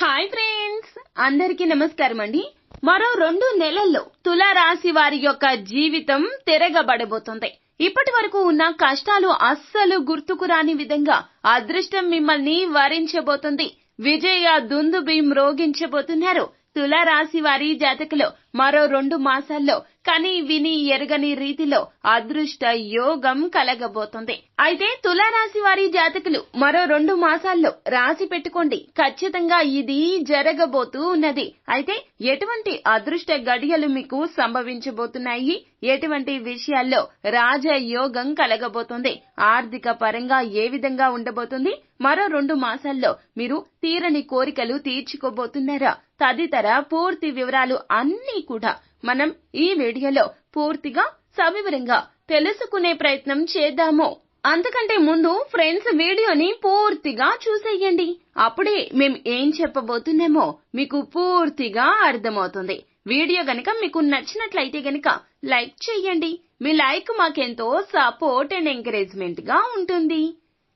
Hi friends అందరికీ నమస్కారం అండి. మరో రెండు నెలల్లో తులారాశి వారి యొక్క జీవితం తిరగబడబోతుంది. ఇప్పటి వరకు ఉన్న కష్టాలు అస్సలు గుర్తుకు రాని విధంగా అదృష్టం మిమ్మల్ని వరించబోతుంది. విజయ దుందుబి మ్రోగించబోతున్నారు తులారాశి వారి జాతకలో. మరో రెండు మాసాల్లో కని విని ఎరగని రీతిలో అదృష్ట యోగం కలగబోతుంది. అయితే తులారాశి వారి జాతకులు మరో రెండు మాసాల్లో రాసి పెట్టుకోండి. ఖచ్చితంగా ఇది జరగబోతూ ఉన్నది. అయితే ఎటువంటి అదృష్ట గడియలు మీకు సంభవించబోతున్నాయి? ఎటువంటి విషయాల్లో రాజయోగం కలగబోతుంది? ఆర్థిక పరంగా ఏ విధంగా ఉండబోతుంది? మరో రెండు మాసాల్లో మీరు తీరని కోరికలు తీర్చుకోబోతున్నారా? తదితర పూర్తి వివరాలు అన్ని కూడా మనం ఈ వీడియోలో పూర్తిగా సవివరంగా తెలుసుకునే ప్రయత్నం చేద్దాము. అంతకంటే ముందు ఫ్రెండ్స్ వీడియోని పూర్తిగా చూసేయండి. అప్పుడే మేం ఏం చెప్పబోతున్నామో మీకు పూర్తిగా అర్థమవుతుంది. వీడియో గనక మీకు నచ్చినట్లయితే గనక లైక్ చేయండి. మీ లైక్ మాకెంతో సపోర్ట్ అండ్ ఎంకరేజ్మెంట్గా ఉంటుంది.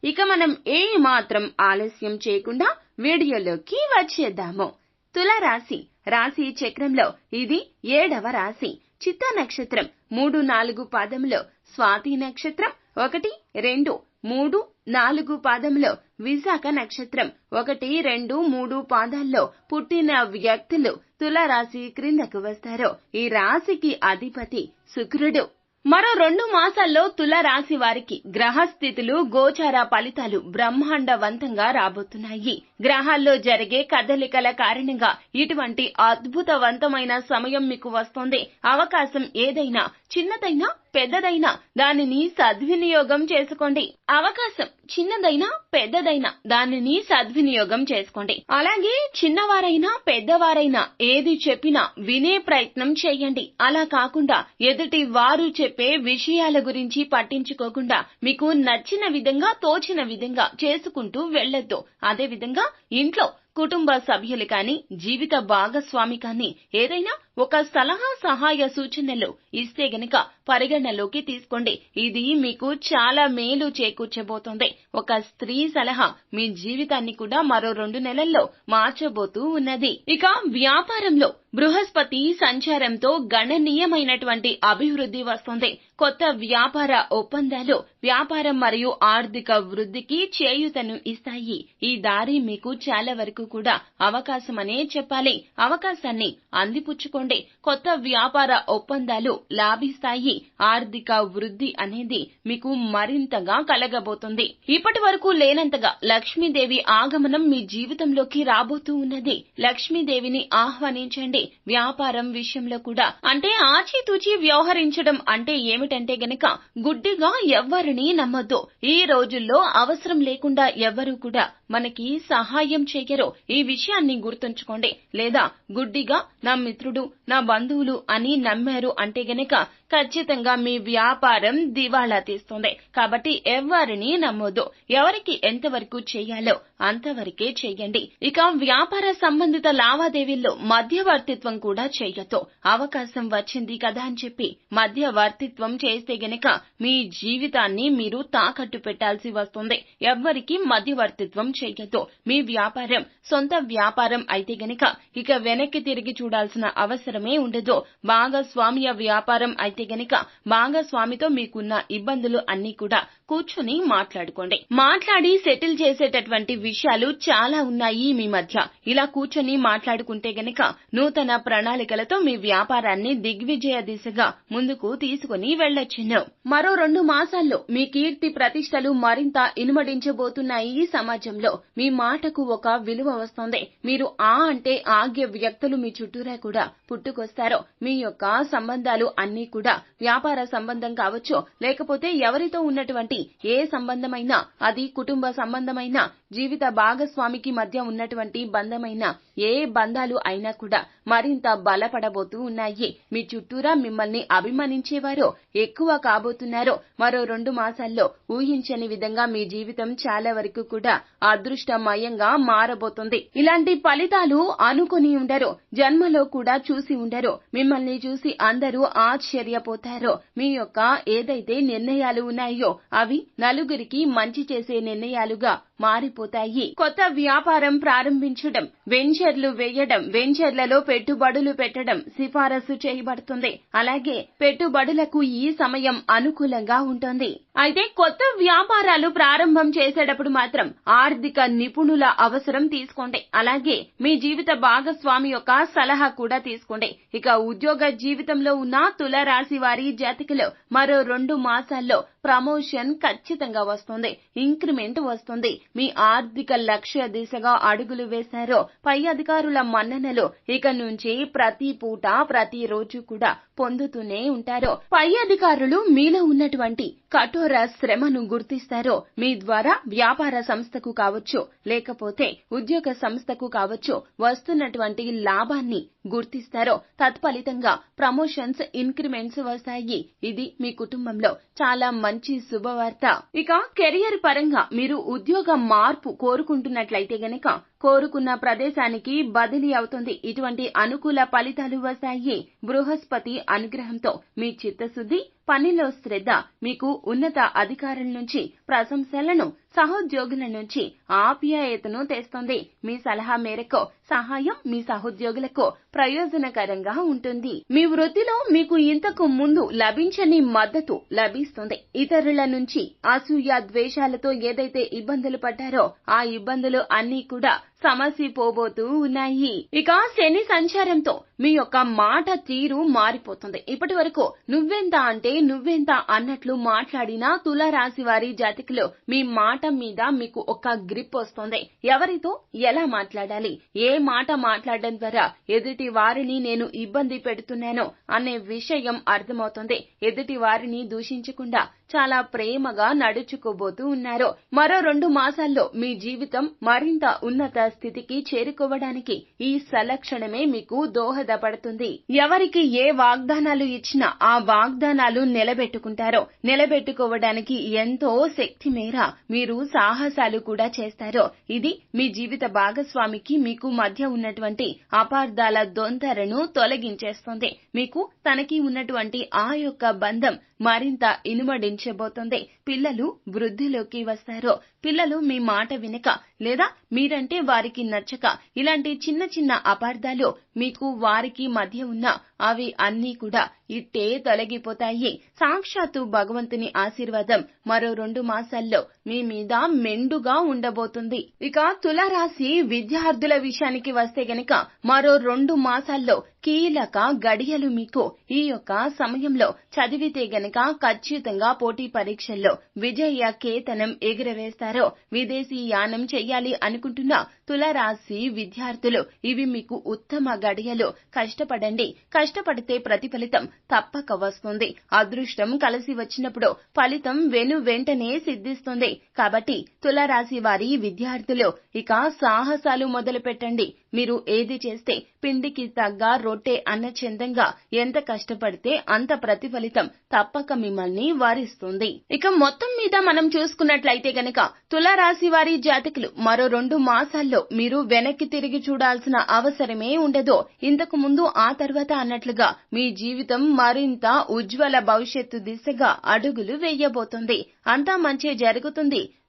ఇక మనం ఏ మాత్రం ఆలస్యం చేయకుండా వీడియోలోకి వచ్చేద్దాము. తులరాశి. రాశి చక్రంలో ఇది ఏడవ రాశి. చిత్త నక్షత్రం మూడు నాలుగు పాదములో స్వాతి నక్షత్రం ఒకటి రెండు మూడు నాలుగు పాదములో విశాఖ నక్షత్రం ఒకటి రెండు మూడు పాదాల్లో పుట్టిన వ్యక్తులు తులరాశి క్రిందకు వస్తారు. ఈ రాశికి అధిపతి శుక్రుడు. మరో రెండు మాసాల్లో తుల రాశి వారికి గ్రహస్థితులు గోచార ఫలితాలు బ్రహ్మాండవంతంగా రాబోతున్నాయి. గ్రహాల్లో జరిగే కదలికల కారణంగా ఇటువంటి అద్భుతవంతమైన సమయం మీకు వస్తోంది. అవకాశం ఏదైనా చిన్నదైనా పెద్దదైనా దానిని సద్వినియోగం చేసుకోండి. అవకాశం చిన్నదైనా పెద్దదైనా దానిని సద్వినియోగం చేసుకోండి. అలాగే చిన్నవారైనా పెద్దవారైనా ఏది చెప్పినా వినే ప్రయత్నం చేయండి. అలా కాకుండా ఎదుటి వారు చెప్పే విషయాల గురించి పట్టించుకోకుండా మీకు నచ్చిన విధంగా తోచిన విధంగా చేసుకుంటూ వెళ్ళొద్దు. అదే విధంగా ఇంట్లో కుటుంబ సభ్యులు కానీ జీవిత భాగస్వామి కానీ ఏదైనా ఒక సలహా సహాయ సూచనలు ఇస్తే గనక పరిగణలోకి తీసుకోండి. ఇది మీకు చాలా మేలు చేకూర్చబోతోంది. ఒక స్త్రీ సలహా మీ జీవితాన్ని కూడా మరో రెండు నెలల్లో మార్చబోతూ ఉన్నది. ఇక వ్యాపారంలో బృహస్పతి సంచారంతో గణనీయమైనటువంటి అభివృద్ధి వస్తుంది. కొత్త వ్యాపార ఒప్పందాలు వ్యాపారం మరియు ఆర్థిక వృద్ధికి చేయూతను ఇస్తాయి. ఈ దారి మీకు చాలా వరకు కూడా అవకాశమనే చెప్పాలి. అవకాశాన్ని అందిపుచ్చుకోండి. కొత్త వ్యాపార ఒప్పందాలు లాభిస్తాయి. ఆర్థిక వృద్ధి అనేది మీకు మరింతగా కలగబోతుంది. ఇప్పటి వరకు లేనంతగా లక్ష్మీదేవి ఆగమనం మీ జీవితంలోకి రాబోతూ ఉన్నది. లక్ష్మీదేవిని ఆహ్వానించండి. వ్యాపారం విషయంలో కూడా. అంటే ఆచితూచి వ్యవహరించడం అంటే ఏమిటంటే గనక గుడ్డిగా ఎవ్వరిని నమ్మొద్దు. ఈ రోజుల్లో అవసరం లేకుండా ఎవ్వరూ కూడా మనకి సహాయం చేయరో ఈ విషయాన్ని గుర్తుంచుకోండి. లేదా గుడ్డిగా నా మిత్రుడు నా బంధువులు అని నమ్మారు అంటే గనక ఖచ్చితంగా మీ వ్యాపారం దివాళా తీస్తుంది. కాబట్టి ఎవరిని నమ్మొద్దు. ఎవరికి ఎంతవరకు చేయాలో అంతవరకే చేయండి. ఇక వ్యాపార సంబంధిత లావాదేవీల్లో మధ్యవర్తిత్వం కూడా చేయతో అవకాశం వచ్చింది కదా అని చెప్పి మధ్యవర్తిత్వం చేస్తే గనక మీ జీవితాన్ని మీరు తాకట్టు పెట్టాల్సి వస్తుంది. ఎవ్వరికి మధ్యవర్తిత్వం చెయ్యొద్దు మీ వ్యాపారం సొంత వ్యాపారం అయితే గనక ఇక వెనక్కి తిరిగి చూడాల్సిన అవసరమే ఉండదు. భాగస్వామ్య వ్యాపారం అయితే గనక భాగస్వామితో మీకున్న ఇబ్బందులు అన్ని కూడా కూర్చుని మాట్లాడుకోండి. మాట్లాడి సెటిల్ చేసేటటువంటి విషయాలు చాలా ఉన్నాయి మీ మధ్య. ఇలా కూర్చొని మాట్లాడుకుంటే గనక నూతన ప్రణాళికలతో మీ వ్యాపారాన్ని దిగ్విజయ దిశగా ముందుకు తీసుకుని వెళ్ళొచ్చును. మరో రెండు మాసాల్లో మీ కీర్తి ప్రతిష్టలు మరింత ఇనుమడించబోతున్నాయి ఈ సమాజంలో. మీ మాటకు ఒక విలువ వస్తుంది. మీరు ఆ అంటే ఆగ్య వ్యక్తులు మీ చుట్టూరా కూడా పుట్టుకొస్తారు మీ యొక్క సంబంధాలు అన్నీ కూడా వ్యాపార సంబంధం కావచ్చు. లేకపోతే ఎవరితో ఉన్నటువంటి ఏ సంబంధమైనా అది కుటుంబ సంబంధమైన జీవిత భాగస్వామికి మధ్య ఉన్నటువంటి బంధమైన ఏ బంధాలు అయినా కూడా మరింత బలపడబోతూ ఉన్నాయి. మీ చుట్టూరా మిమ్మల్ని అభిమానించేవారో ఎక్కువ కాబోతున్నారో మరో రెండు మాసాల్లో ఊహించని విధంగా మీ జీవితం చాలా వరకు కూడా అదృష్టమయంగా మారబోతుంది. ఇలాంటి ఫలితాలు అనుకుని ఉండరు జన్మలో కూడా చూసి ఉండరు. మిమ్మల్ని చూసి అందరూ ఆశ్చర్యపోతారు. మీ యొక్క ఏదైతే నిర్ణయాలు ఉన్నాయో అవి నలుగురికి మంచి చేసే నిర్ణయాలుగా మారిపోతాయి. కొత్త వ్యాపారం ప్రారంభించడం వెంచర్లు వేయడం వెంచర్లలో పెట్టుబడులు పెట్టడం సిఫారసు చేయబడుతుంది. అలాగే పెట్టుబడులకు ఈ సమయం అనుకూలంగా ఉంటుంది. అయితే కొత్త వ్యాపారాలు ప్రారంభం చేసేటప్పుడు మాత్రం ఆర్థిక నిపుణుల అవసరం తీసుకోండి. అలాగే మీ జీవిత భాగస్వామి యొక్క సలహా కూడా తీసుకోండి. ఇక ఉద్యోగ జీవితంలో ఉన్న తుల రాశి వారి జాతికలో మరో రెండు మాసాల్లో ప్రమోషన్ ఖచ్చితంగా వస్తుంది. ఇంక్రిమెంట్ వస్తుంది. మీ ఆర్థిక లక్ష్య దిశగా అడుగులు వేశారో పై అధికారుల మన్ననలు ఇక నుంచి ప్రతి పూట ప్రతి రోజు కూడా పొందుతూనే ఉంటారో పై అధికారులు మీలో ఉన్నటువంటి కఠోర శ్రమను గుర్తిస్తారో మీ ద్వారా వ్యాపార సంస్థకు కావచ్చు లేకపోతే ఉద్యోగ సంస్థకు కావచ్చు వస్తున్నటువంటి లాభాన్ని గుర్తిస్తారో తత్ఫలితంగా ప్రమోషన్స్ ఇంక్రిమెంట్స్ వస్తాయి. ఇది మీ కుటుంబంలో చాలా మంచి శుభవార్త. ఇక కెరియర్ పరంగా మీరు ఉద్యోగ మార్పు కోరుకుంటున్నట్లయితే గనక కోరుకున్న ప్రదేశానికి బదిలీ అవుతుంది. ఇటువంటి అనుకూల ఫలితాలు వస్తాయి. బృహస్పతి అనుగ్రహంతో మీ చిత్తశుద్ధి పనిలో శ్రద్ధ మీకు ఉన్నత అధికారుల నుంచి ప్రశంసలను సహోద్యోగుల నుంచి ఆప్యాయతను తెస్తుంది. మీ సలహా మేరకు సహాయం మీ సహోద్యోగులకు ప్రయోజనకరంగా ఉంటుంది. మీ వృత్తిలో మీకు ఇంతకు ముందు లభించని మద్దతు లభిస్తుంది. ఇతరుల నుంచి అసూయ ద్వేషాలతో ఏదైతే ఇబ్బందులు పడ్డారో ఆ ఇబ్బందులు అన్నీ కూడా సమస్య పోబోతూ ఉన్నాయి. ఇక శని సంచారంతో మీ యొక్క మాట తీరు మారిపోతుంది. ఇప్పటి వరకు నువ్వెంత అంటే నువ్వెంత అన్నట్లు మాట్లాడిన తులారాశి వారి జాతకులు మీ మాట మీద మీకు ఒక గ్రిప్ వస్తుంది. ఎవరితో? ఎలా మాట్లాడాలి? ఏ మాట మాట్లాడడం ద్వారా ఎదుటి వారిని నేను ఇబ్బంది పెడుతున్నానో అనే విషయం అర్థమవుతుంది. ఎదుటి వారిని దూషించకుండా చాలా ప్రేమగా నడుచుకోబోతూ ఉన్నారు. మరో రెండు మాసాల్లో మీ జీవితం మరింత ఉన్నత స్థితికి చేరుకోవడానికి ఈ సలక్షణమే మీకు దోహదపడుతుంది ఎవరికి ఏ వాగ్దానాలు ఇచ్చినా ఆ వాగ్దానాలు నిలబెట్టుకుంటారో నిలబెట్టుకోవడానికి ఎంతో శక్తి మేర మీరు సాహసాలు కూడా చేస్తారో ఇది మీ జీవిత భాగస్వామికి మీకు మధ్య ఉన్నటువంటి అపార్థాల దొంతరను తొలగించేస్తుంది. మీకు తనకి ఉన్నటువంటి ఆ యొక్క బంధం మరింత ఇనుమడించబోతుంది. పిల్లలు వృద్ధిలోకి వస్తారో. పిల్లలు మీ మాట వినక లేదా మీరంటే వారికి నచ్చక ఇలాంటి చిన్న చిన్న అపార్థాలు మీకు వారికి మధ్య ఉన్న అవి అన్నీ కూడా ఇట్టే తొలగిపోతాయి. సాక్షాత్తు భగవంతుని ఆశీర్వాదం మరో రెండు మాసాల్లో మీ మీద మెండుగా ఉండబోతుంది. ఇక తులారాశి విద్యార్థుల విషయానికి వస్తే గనక మరో రెండు మాసాల్లో కీలక గడియలు మీకు ఈ యొక్క సమయంలో చదివితే గనక ఖచ్చితంగా పోటీ పరీక్షల్లో విజయ కేతనం ఎగురవేస్తారో విదేశీ యానం చేయాలి అనుకుంటున్న తులరాశి విద్యార్థులు ఇవి మీకు ఉత్తమ గడియలు. కష్టపడండి. కష్టపడితే ప్రతిఫలితం తప్పక వస్తుంది. అదృష్టం కలిసి వచ్చినప్పుడు ఫలితం వెను వెంటనే సిద్ధిస్తుంది. కాబట్టి తులరాశి వారి విద్యార్థులు ఇక సాహసాలు మొదలు పెట్టండి మీరు ఏది చేస్తే పిండికి తగ్గ రొట్టె అన్న చందంగా ఎంత కష్టపడితే అంత ప్రతిఫలితం తప్పక మిమ్మల్ని వారిస్తుంది. ఇక మొత్తం మీద మనం చూసుకున్నట్లయితే గనక తులారాశి వారి జాతకులు మరో రెండు మాసాల్లో మీరు వెనక్కి తిరిగి చూడాల్సిన అవసరమే ఉండదు. ఇంతకు ముందు ఆ తర్వాత అన్నట్లుగా మీ జీవితం మరింత ఉజ్వల భవిష్యత్తు దిశగా అడుగులు వేయబోతుంది. అంతా మంచి జరుగుతుంది.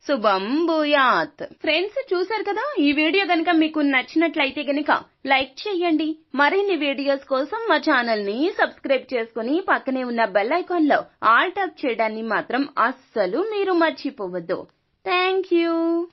శుభం భూయాత్. ఫ్రెండ్స్ చూశారు కదా? ఈ వీడియో గనుక మీకు నచ్చినట్లయితే గనుక లైక్ చేయండి. మరిన్ని వీడియోస్ కోసం మా ఛానల్ని సబ్స్క్రైబ్ చేసుకుని పక్కనే ఉన్న బెల్ ఐకాన్లో ఆల్ టాప్ చేయడాన్ని మాత్రం అస్సలు మీరు మర్చిపోవద్దు. Thank you.